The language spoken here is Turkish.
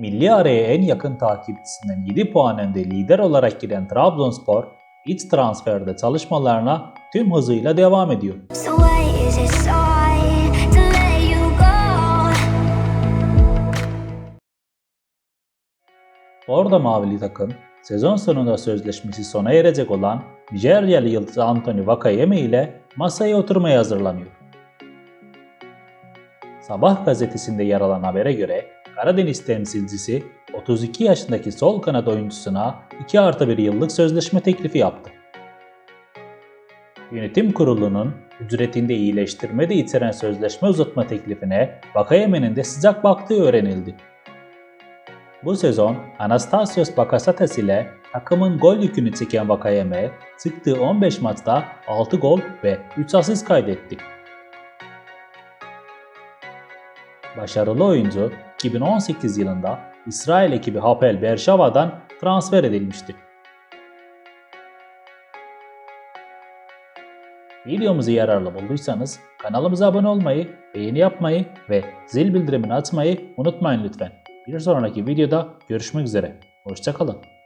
Milli araya en yakın takipçisinden 7 puan önde lider olarak giren Trabzonspor, iç transferde çalışmalarına tüm hızıyla devam ediyor. So? Orada Mavili takım, sezon sonunda sözleşmesi sona erecek olan Nijeryalı yıldız Anthony Vakayeme ile masaya oturmaya hazırlanıyor. Sabah gazetesinde yer alan habere göre Karadeniz temsilcisi 32 yaşındaki sol kanat oyuncusuna 2 artı 1 yıllık sözleşme teklifi yaptı. Yönetim kurulunun ücretinde iyileştirme de içeren sözleşme uzatma teklifine Vakayeme'nin de sıcak baktığı öğrenildi. Bu sezon Anastasios Bakasetas ile takımın gol yükünü çeken Vakayeme, çıktığı 15 maçta 6 gol ve 3 asist kaydetti. Başarılı oyuncu 2018 yılında İsrail ekibi Hapoel Beerşeva'dan transfer edilmişti. Videomuzu yararlı bulduysanız kanalımıza abone olmayı, beğeni yapmayı ve zil bildirimini açmayı unutmayın lütfen. Bir sonraki videoda görüşmek üzere. Hoşçakalın.